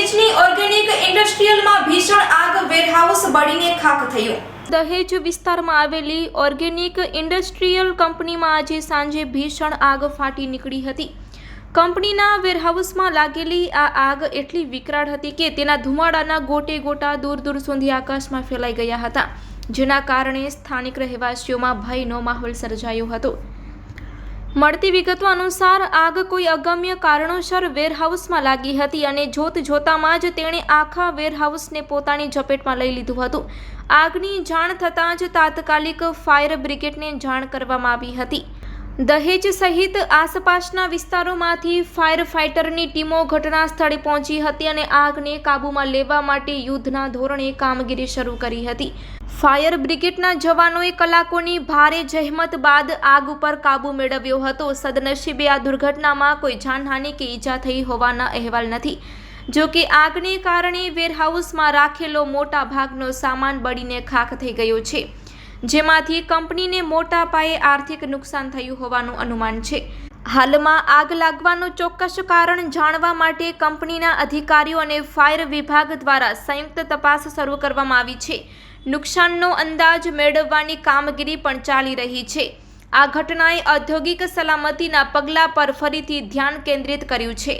ઇન્ડસ્ટ્રીયલમાં ભીષણ આગ વેરહાઉસ બળીને ખાખ થયું. દહેજ વિસ્તારમાં આવેલી ઓર્ગેનિક ઇન્ડસ્ટ્રીયલ કંપનીમાં આજે સાંજે ભીષણ આગ ફાટી નીકળી હતી. કંપનીના વેરહાઉસમાં લાગેલી આ આગ એટલી વિકરાળ હતી કે તેના ધુમાડાના ગોટે ગોટા દૂર દૂર સુધી આકાશમાં ફેલાઈ ગયા હતા, જેના કારણે સ્થાનિક રહેવાસીઓમાં ભયનો માહોલ સર્જાયો હતો. મળતી વિગતો અનુસાર આગ કોઈ અગમ્ય કારણોસર વેરહાઉસમાં લાગી હતી અને જોત જોતામાં જ તેણે આખા વેરહાઉસને પોતાની ઝપેટમાં લઈ લીધું હતું. આગની જાણ થતાં જ તાત્કાલિક ફાયર બ્રિગેડને જાણ કરવામાં આવી હતી. દહેજ સહિત આસપાસના વિસ્તારોમાંથી ફાયર ફાઇટરની ટીમો ઘટના સ્થળે પહોંચી હતી અને આગને કાબૂમાં લેવા માટે યુદ્ધના ધોરણે કામગીરી શરૂ કરી હતી. ફાયર બ્રિગેડના જવાનોએ કલાકોની ભારે જહેમત બાદ આગ ઉપર કાબૂ મેળવ્યો હતો. સદનસીબે આ દુર્ઘટનામાં કોઈ જાનહાનિ કે ઈજા થઈ હોવાના અહેવાલ નથી. જો કે આગને કારણે વેરહાઉસમાં રાખેલો મોટા ભાગનો સામાન બળીને ખાખ થઈ ગયો છે. જેમાંથી કંપનીને મોટા પાયે આર્થિક નુકસાન થયું હોવાનું અનુમાન છે. હાલમાં આગ લાગવાનું ચોક્કસ કારણ જાણવા માટે કંપનીના અધિકારીઓ અને ફાયર વિભાગ દ્વારા સંયુક્ત તપાસ શરૂ કરવામાં આવી છે. નુકસાનનો અંદાજ મેળવવાની કામગીરી પણ ચાલી રહી છે. આ ઘટનાએ ઔદ્યોગિક સલામતીના પગલાં પર ફરીથી ધ્યાન કેન્દ્રિત કર્યું છે.